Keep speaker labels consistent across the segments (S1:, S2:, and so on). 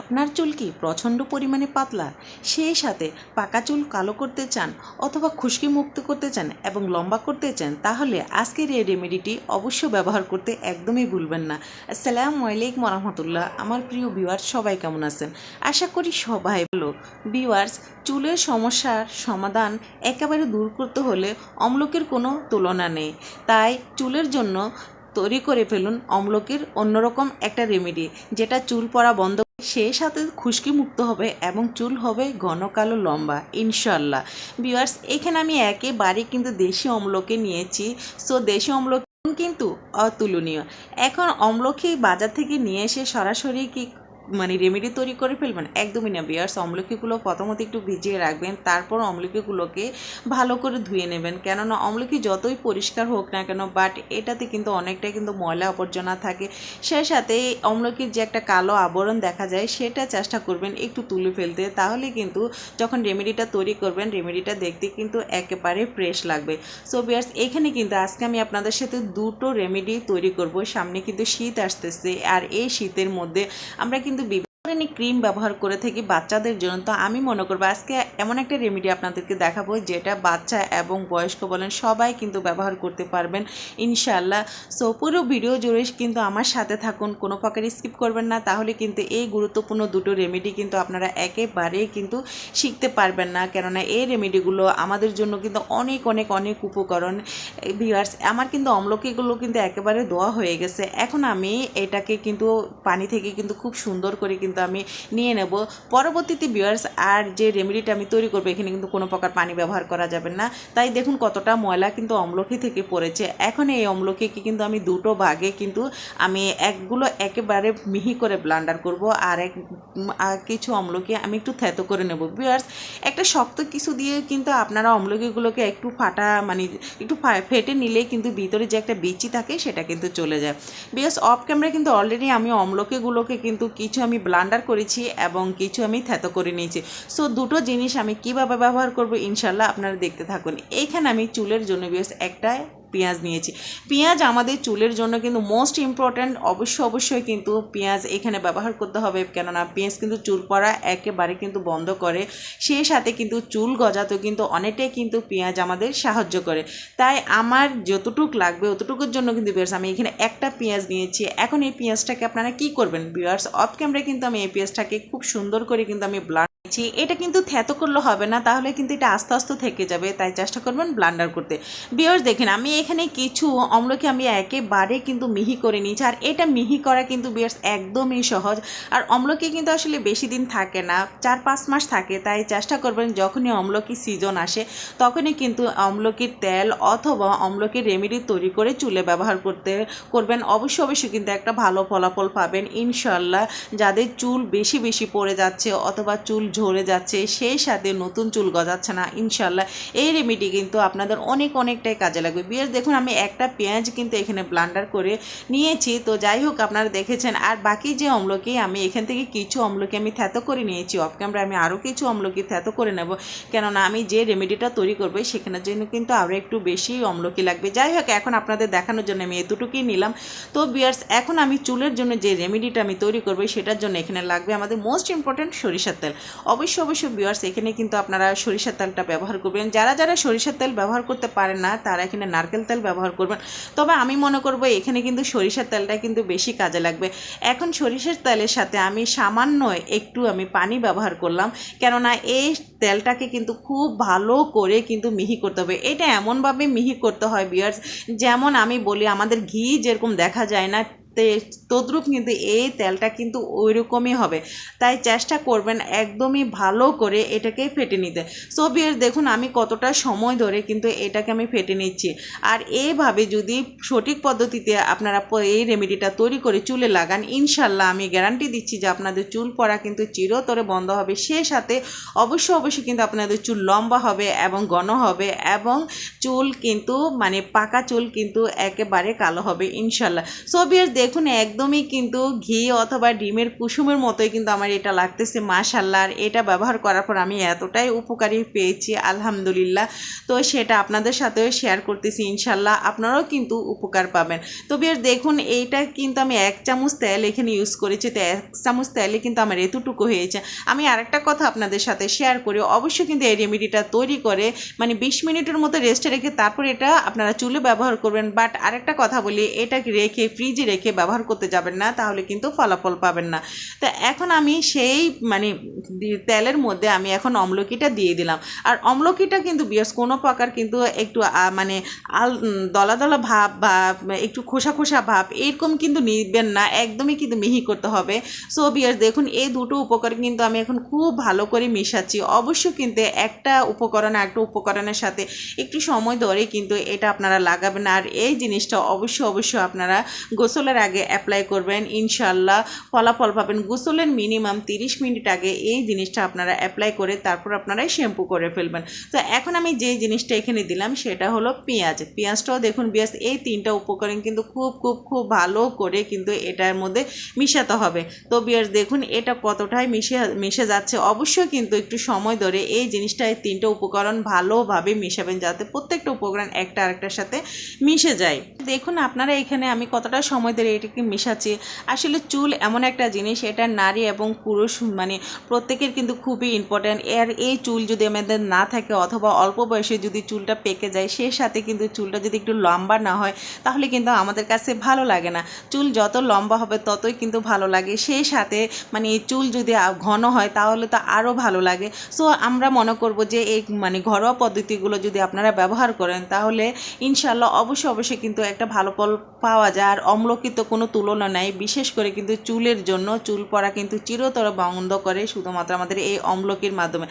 S1: আপনার চুল কি প্রচণ্ড পরিমাণে পাতলা? সেই সাথে পাকা চুল কালো করতে চান অথবা খুশকি মুক্ত করতে চান এবং লম্বা করতে চান, তাহলে আজকের এই রেমেডিটি অবশ্য ব্যবহার করতে একদমই ভুলবেন না। আসসালামু আলাইকুম রহমতুল্লাহ আমার প্রিয় ভিউয়ার্স সবাই কেমন আছেন? আশা করি সবাই ভালো। ভিউয়ার্স চুলের সমস্যার সমাধান একেবারে দূর করতে হলে অম্লকের কোনো তুলনা নেই। তাই চুলের জন্য তৈরি করে ফেলুন অম্লকের অন্যরকম একটা রেমেডি, যেটা চুল পড়া বন্ধ সেই সাথে খুশকি মুক্ত হবে এবং চুল হবে ঘন কালো লম্বা ইনশাল্লাহ বিয়ার্স এখানে আমি একেবারে কিন্তু দেশি অম্লকে নিয়েছি। সো, দেশি অম্লক কিন্তু অতুলনীয়। এখন অম্লকে বাজার থেকে নিয়ে এসে সরাসরি কি মানে রেমেডি তৈরি করে ফেলবেন। একদমই না, বিয়ার্স। অম্লকিগুলো প্রথমত একটু ভিজিয়ে রাখবেন, তারপর অম্লকিগুলোকে ভালো করে ধুয়ে নেবেন। কেননা অম্লকি যতই পরিষ্কার হোক না কেন বাট এটাতে কিন্তু অনেকটাই কিন্তু ময়লা আবর্জনা থাকে। সেই সাথে অম্লকির যে একটা কালো আবরণ দেখা যায়, সেটা চেষ্টা করবেন একটু তুলে ফেলতে। তাহলে কিন্তু যখন রেমেডিটা তৈরি করবেন রেমেডিটা দেখতে কিন্তু একেবারে ফ্রেশ লাগবে। সো বিয়ার্স, এখানে কিন্তু আজকে আমি আপনাদের সাথে দুটো রেমেডি তৈরি করব। সামনে কিন্তু শীত আসতেছে, আর এই শীতের মধ্যে আমরা কিন্তু বিভিন্ন ধরনের ক্রিম ব্যবহার করে থাকি বাচ্চাদের জন্য, তো আমি মনে করব আজকে এমন একটা রেমেডি আপনাদেরকে দেখাবো যেটা বাচ্চা এবং বয়স্ক বলেন সবাই কিন্তু ব্যবহার করতে পারবেন। ইনশাল্লাহ সো পুরো ভিডিও জুড়ে কিন্তু আমার সাথে থাকুন, কোনো প্রকার স্কিপ করবেন না। তাহলে কিন্তু এই গুরুত্বপূর্ণ দুটো রেমেডি কিন্তু আপনারা একেবারেই কিন্তু শিখতে পারবেন না। কেননা এই রেমেডিগুলো আমাদের জন্য কিন্তু অনেক অনেক অনেক উপকরণ। ভিউয়ার্স আমার কিন্তু অম্লকিগুলো কিন্তু একেবারে দোয়া হয়ে গেছে। এখন আমি এটাকে কিন্তু পানি থেকে কিন্তু খুব সুন্দর করে কিন্তু আমি নিয়ে নেব। পরবর্তীতে ভিউয়ার্স আর যে রেমেডিটা আমি তৈরি করব, এখানে কিন্তু কোনো প্রকার পানি ব্যবহার করা যাবে না। তাই দেখুন কতটা ময়লা কিন্তু অম্লকি থেকে পড়েছে। এখন এই অম্লকিকে কিন্তু আমি দুটো ভাগে কিন্তু আমি একগুলো একেবারে মিহি করে ব্লান্ডার করব আর এক কিছু অম্লকি আমি একটু থেতো করে নেব। ভিউয়ার্স একটা শক্ত কিছু দিয়ে কিন্তু আপনারা অম্লকিগুলোকে একটু ফাটা মানে একটু ফেটে নিলে কিন্তু ভিতরে যে একটা বিচি থাকে সেটা কিন্তু চলে যায়। বিকজ অফ ক্যামেরা কিন্তু অলরেডি আমি অম্লকিগুলোকে কিন্তু কিছু আমি ব্লান্ডার করেছি এবং কিছু আমি থেতো করে নিয়েছি। সো দুটো জিনিস আমি কীভাবে ব্যবহার করব, ইনশাল্লাহ আপনারা দেখতে থাকুন। এইখানে আমি চুলের জন্য বেশ একটা পেঁয়াজ নিয়েছি। পেঁয়াজ আমাদের চুলের জন্য কিন্তু মোস্ট ইম্পর্ট্যান্ট অবশ্যই অবশ্যই কিন্তু পেঁয়াজ এখানে ব্যবহার করতে হবে, কেননা পেঁয়াজ কিন্তু চুল পড়া একেবারে কিন্তু বন্ধ করে। সেই সাথে কিন্তু চুল গজাতেও কিন্তু অনেকটাই কিন্তু পেঁয়াজ আমাদের সাহায্য করে। তাই আমার যতটুক লাগবে, অতটুকুর জন্য কিন্তু বিয়ার্স আমি এখানে একটা পেঁয়াজ নিয়েছি। এখন এই পেঁয়াজটাকে আপনারা কি করবেন বিয়ার্স অফ ক্যামেরায় কিন্তু আমি এই পেঁয়াজটাকে খুব সুন্দর করে কিন্তু আমি ব্লাড নিচ্ছি এটা কিন্তু থ্যাতো করলে হবে না, তাহলে কিন্তু এটা আস্তে আস্তে থেকে যাবে, তাই চেষ্টা করবেন ব্লান্ডার করতে। বিয়ার্স দেখেন, আমি এখানে কিছু অম্লকে আমি একেবারে কিন্তু মিহি করে নিয়েছি, আর এটা মিহি করা কিন্তু বিয়ার্স একদমই সহজ। আর অম্লকি কিন্তু আসলে বেশি দিন থাকে না, চার পাঁচ মাস থাকে, তাই চেষ্টা করবেন যখনই অম্লকি সিজন আসে, তখনই কিন্তু অম্লকির তেল অথবা অম্লকির রেমেডি তৈরি করে চুলে ব্যবহার করতে করবেন। অবশ্যই অবশ্যই কিন্তু একটা ভালো ফলাফল পাবেন ইনশাল্লাহ যাদের চুল বেশি বেশি পড়ে যাচ্ছে অথবা চুল ঝরে যাচ্ছে, সেই সাথে নতুন চুল গজাচ্ছে না ইনশাল্লাহ এই রেমেডি কিন্তু আপনাদের অনেক, অনেকটাই কাজে লাগবে। বিয়ার দেখুন, আমি একটা পেঁয়াজ কিন্তু এখানে ব্লান্ডার করে নিয়েছি। তো যাই হোক, আপনারা দেখেছেন, আর বাকি যে অম্লকি আমি এখান থেকে কিছু অম্লকি আমি থ্যাতো করে নিয়েছি অফ ক্যামেরা আমি আরও কিছু অম্লকি থ্যাতো করে নেব। কেননা, আমি যে রেমেডিটা তৈরি করব, সেখানের জন্য কিন্তু আরও একটু বেশি অম্লকি লাগবে। যাই হোক, এখন আপনাদের দেখানোর জন্য আমি এতটুকুই নিলাম। তো বিয়ার্স এখন আমি চুলের জন্য যে রেমেডিটা আমি তৈরি করব, সেটার জন্য এখানে লাগবে আমাদের মোস্ট ইম্পর্ট্যান্ট সরিষার তেল। অবশ্যই অবশ্যই বিয়ার্স এখানে কিন্তু আপনারা সরিষার তেলটা ব্যবহার করবেন। যারা যারা সরিষার তেল ব্যবহার করতে পারেন না, তারা এখানে নারকেল তেল ব্যবহার করবেন। তবে আমি মনে করব, এখানে কিন্তু সরিষার তেলটা কিন্তু বেশি কাজে লাগবে। এখন সরিষার তেলের সাথে আমি সামান্য একটু আমি পানি ব্যবহার করলাম, কেননা এই তেলটাকে কিন্তু খুব ভালো করে কিন্তু মিহি করতে হবে। এটা এমনভাবে মিহি করতে হয় বিয়ার্স যেমন আমি বলি, আমাদের ঘি যেরকম দেখা যায় না তদ্রূপ কিন্তু এই তেলটা কিন্তু ওই রকমই হবে। তাই চেষ্টা করবেন একদমই ভালো করে এটাকে ফেটে নিতে। সো বিয়ার দেখুন, আমি কতটা সময় ধরে কিন্তু এটাকে আমি ফেটে নিচ্ছি। আর এইভাবে যদি সঠিক পদ্ধতিতে আপনারা এই রেমেডিটা তৈরি করে চুলে লাগান, ইনশাল্লাহ আমি গ্যারান্টি দিচ্ছি যে আপনাদের চুল পড়া কিন্তু চিরতরে বন্ধ হবে। সে সাথে অবশ্যই অবশ্যই কিন্তু আপনাদের চুল লম্বা হবে এবং ঘন হবে এবং চুল কিন্তু মানে পাকা চুল কিন্তু একেবারে কালো হবে, ইনশাল্লাহ। সো বিয়ার দেখুন, একদমই কিন্তু ঘি অথবা ডিমের কুসুমের মতোই কিন্তু আমার এটা লাগতেছে মাশাল্লাহ আর এটা ব্যবহার করার পর আমি এতটাই উপকারী পেয়েছি, আলহামদুলিল্লাহ। তো সেটা আপনাদের সাথেও শেয়ার করতেছি ইনশাল্লাহ আপনারাও কিন্তু উপকার পাবেন। তো বিয়ার, দেখুন, এইটা কিন্তু আমি এক চামচ তেল এখানে ইউজ করেছি, তো এক চামচ তেলে কিন্তু আমার এতটুকু হয়েছে। আমি আরেকটা কথা আপনাদের সাথে শেয়ার করি, অবশ্যই কিন্তু এই রেমেডিটা তৈরি করে মানে বিশ মিনিটের মতো রেস্টে রেখে তারপর এটা আপনারা চুলে ব্যবহার করবেন। বাট আরেকটা কথা বলি, এটা রেখে ফ্রিজে রেখে ব্যবহার করতে যাবেন না, তাহলে কিন্তু ফলাফল পাবেন না। তো এখন আমি সেই মানে তেলের মধ্যে আমি এখন অম্লকিটা দিয়ে দিলাম। আর অম্লকিটা কিন্তু বিয়ার্স কোনো প্রকার কিন্তু একটু মানে আল, দলা দলা ভাব বা একটু খোসা খোসা ভাব এরকম কিন্তু নিবেন না, একদমই কিন্তু মিহি করতে হবে। সো বিয়ার্স দেখুন, এই দুটো উপকরণ কিন্তু আমি এখন খুব ভালো করে মেশাচ্ছি। অবশ্য কিন্তু একটা উপকরণ একটা উপকরণের সাথে একটু সময় ধরে কিন্তু এটা আপনারা লাগাবেন। আর এই জিনিসটা অবশ্যই অবশ্যই আপনারা গোসলের আগে অ্যাপ্লাই করবেন ইনশাল্লাহ ফলাফল পাবেন। গোসলের মিনিমাম তিরিশ মিনিট আগে এই জিনিসটা আপনারা অ্যাপ্লাই করে তারপর আপনারা শ্যাম্পু করে ফেলবেন। তো এখন আমি যে জিনিসটা এখানে দিলাম সেটা হলো পেঁয়াজ। পেঁয়াজটাও দেখুন পেঁয়াজ এই তিনটা উপকরণ কিন্তু খুব খুব খুব ভালো করে কিন্তু এটার মধ্যে মিশাতে হবে। তো বিয়ার্স দেখুন এটা কতটাই মিশে মিশে যাচ্ছে। অবশ্যই কিন্তু একটু সময় ধরে এই জিনিসটা, এই তিনটা উপকরণ ভালোভাবে মিশাবেন যাতে প্রত্যেকটা উপকরণ একটা আরেকটার সাথে মিশে যায়। দেখুন আপনারা এখানে আমি কতটা সময় ধরে এটাকে মিশাচ্ছি? আসলে চুল এমন একটা জিনিস, এটা নারী এবং পুরুষ মানে প্রত্যেকের কিন্তু খুবই ইম্পর্ট্যান্ট এর এই চুল যদি আমাদের না থাকে অথবা অল্প বয়সে যদি চুলটা পেকে যায়, সে সাথে কিন্তু চুলটা যদি একটু লম্বা না হয়, তাহলে কিন্তু আমাদের কাছে ভালো লাগে না। চুল যত লম্বা হবে, ততই কিন্তু ভালো লাগে। সেই সাথে মানে চুল যদি ঘন হয়, তাহলে তো আরও ভালো লাগে। সো আমরা মনে করব যে এই মানে ঘরোয়া পদ্ধতিগুলো যদি আপনারা ব্যবহার করেন, তাহলে ইনশাল্লাহ অবশ্যই অবশ্যই কিন্তু একটা ভালো ফল পাওয়া যায়। আর অম্লকিত কোনো তুলনা নাই, বিশেষ করে কিন্তু চুলের জন্য চুল পড়া কিন্তু চিরতর বন্ধ করে শুধুমাত্র আমাদের এই অম্লকির মাধ্যমে।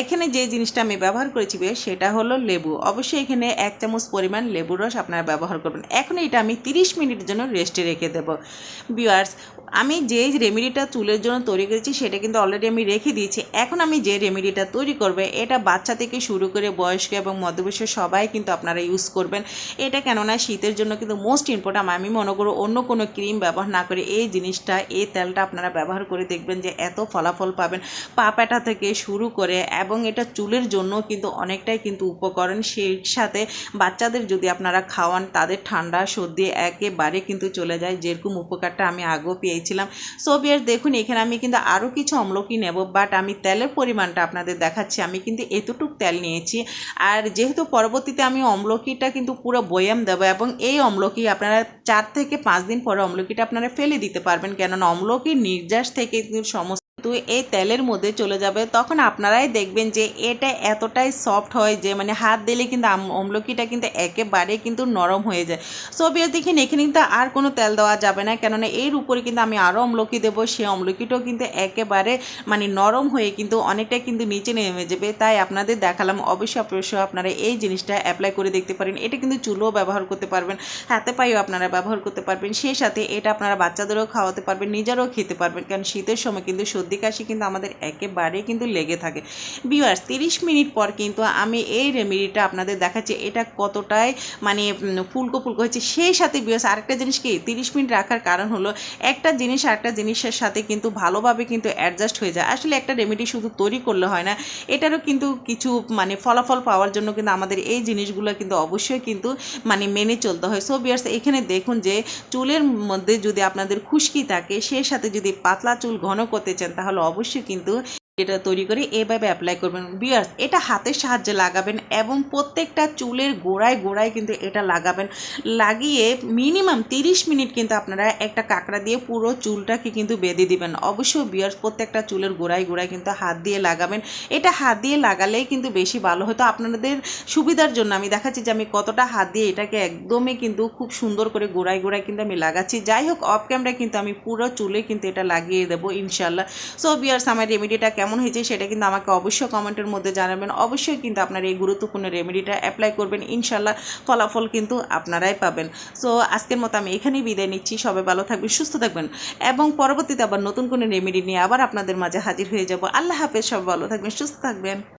S1: এখানে যে জিনিসটা আমি ব্যবহার করেছি সেটা হলো লেবু। অবশ্যই এখানে এক চামচ পরিমাণ লেবুর রস আপনারা ব্যবহার করবেন। এখন এটা আমি তিরিশ মিনিটের জন্য রেস্টে রেখে দেবো। বিয়ার্স আমি যে রেমেডিটা চুলের জন্য তৈরি করেছি, সেটা কিন্তু অলরেডি আমি রেখে দিয়েছি। এখন আমি যে রেমেডিটা তৈরি করবে, এটা বাচ্চা থেকে শুরু করে বয়স্ক এবং মধ্যবয়সের সবাই কিন্তু আপনারা ইউজ করবেন। এটা কেননা শীতের জন্য কিন্তু মোস্ট ইম্পর্ট্যান্ট আমি মনে করো অন্য কোনো ক্রিম ব্যবহার না করে এই জিনিসটা, এই তেলটা আপনারা ব্যবহার করে দেখবেন যে এত ফলাফল পাবেন। পা প্যাটা থেকে শুরু করে এবং এটা চুলের জন্য কিন্তু অনেকটাই কিন্তু উপকরণ। সেই সাথে বাচ্চাদের যদি আপনারা খাওয়ান, তাদের ঠান্ডা সর্দি একেবারে কিন্তু চলে যায়। যেরকম উপকারটা আমি আগেও পেয়েছিলাম। সো বিয়ার দেখুন, এখানে আমি কিন্তু আরও কিছু অম্লকি নেব বাট আমি তেলের পরিমাণটা আপনাদের দেখাচ্ছি। আমি কিন্তু এতটুক তেল নিয়েছি। আর যেহেতু পরবর্তীতে আমি অম্লকিটা কিন্তু পুরো বয়াম দেবো এবং এই অম্লকি আপনারা চার থেকে পাঁচ দিন পরে অম্লকিটা আপনারা ফেলে দিতে পারবেন। কেননা অম্লকির নির্যাস থেকে সমস্ত কিন্তু এই তেলের মধ্যে চলে যাবে, তখন আপনারাই দেখবেন যে এটা এতটাই সফট হয় যে মানে হাত দিলে কিন্তু আম- অম্লকিটা কিন্তু একেবারে কিন্তু নরম হয়ে যায়। সো বিয়ার দেখেন, এখানে কিন্তু আর কোনো তেল দেওয়া যাবে না, কেননা এর উপরে কিন্তু আমি আরও অম্লকি দেবো সেই অম্লকিটাও কিন্তু একেবারে মানে নরম হয়ে কিন্তু অনেকটাই কিন্তু নিচে নেমে যাবে। তাই আপনাদের দেখালাম, অবশ্যই অবশ্যই আপনারা এই জিনিসটা অ্যাপ্লাই করে দেখতে পারেন। এটা কিন্তু চুলও ব্যবহার করতে পারবেন, হাতে পায়েও আপনারা ব্যবহার করতে পারবেন, সেই সাথে এটা আপনারা বাচ্চাদেরও খাওয়াতে পারবেন, নিজেরাও খেতে পারবেন, কারণ শীতের সময় কিন্তু সর্দি কাশি কিন্তু আমাদের একেবারে কিন্তু লেগে থাকে। বিওয়ার্স তিরিশ মিনিট পর কিন্তু আমি এই রেমেডিটা আপনাদের দেখাচ্ছি। এটা কতটাই মানে ফুলকো ফুলকো হচ্ছে। সেই সাথে বিওয়ার্স আরেকটা জিনিস কি? তিরিশ মিনিট রাখার কারণ হলো, একটা জিনিস আরেকটা জিনিসের সাথে কিন্তু ভালোভাবে কিন্তু অ্যাডজাস্ট হয়ে যায়। আসলে একটা রেমেডি শুধু তৈরি করলে হয় না, এটারও কিন্তু কিছু মানে ফলাফল পাওয়ার জন্য কিন্তু আমাদের এই জিনিসগুলো কিন্তু অবশ্যই কিন্তু মানে মেনে চলতে হয়। সো বিয়ার্স এখানে দেখুন যে, চুলের মধ্যে যদি আপনাদের খুশকি থাকে, সেই সাথে যদি পাতলা চুল ঘন করতে চান তাহলে অবশ্যই কিন্তু এটা তৈরি করে এভাবে অ্যাপ্লাই করবেন। বিয়ার্স এটা হাতের সাহায্যে লাগাবেন এবং প্রত্যেকটা চুলের গোড়ায় গোড়ায় কিন্তু এটা লাগাবেন। লাগিয়ে মিনিমাম তিরিশ মিনিট কিন্তু আপনারা একটা কাঁকড়া দিয়ে পুরো চুলটাকে কিন্তু বেঁধে দিবেন। অবশ্যই বিয়ার্স প্রত্যেকটা চুলের গোড়ায় গোড়ায় কিন্তু হাত দিয়ে লাগাবেন। এটা হাত দিয়ে লাগালেই কিন্তু বেশি ভালো হতো আপনাদের সুবিধার জন্য আমি দেখাচ্ছি যে আমি কতটা হাত দিয়ে এটাকে একদমই কিন্তু খুব সুন্দর করে গোড়ায় গোড়ায় কিন্তু আমি লাগাচ্ছি। যাই হোক অফ ক্যামেরায় কিন্তু আমি পুরো চুলে কিন্তু এটা লাগিয়ে দেবো ইনশাল্লাহ সো বিয়ার্স আমার রেমেডিটা কেমন? হয়েছে সেটা কিন্তু আমাকে অবশ্যই কমেন্টের মধ্যে জানাবেন। অবশ্যই কিন্তু আপনার এই গুরুত্বপূর্ণ রেমেডিটা অ্যাপ্লাই করবেন। ইনশাল্লাহ ফলাফল কিন্তু আপনারাই পাবেন। সো আজকের মতো আমি এখানেই বিদায় নিচ্ছি। সবাই ভালো থাকবেন, সুস্থ থাকবেন এবং পরবর্তীতে আবার নতুন কোনো রেমেডি নিয়ে আবার আপনাদের মাঝে হাজির হয়ে যাব। আল্লাহ হাফেজ, সবাই ভালো থাকবেন, সুস্থ থাকবেন।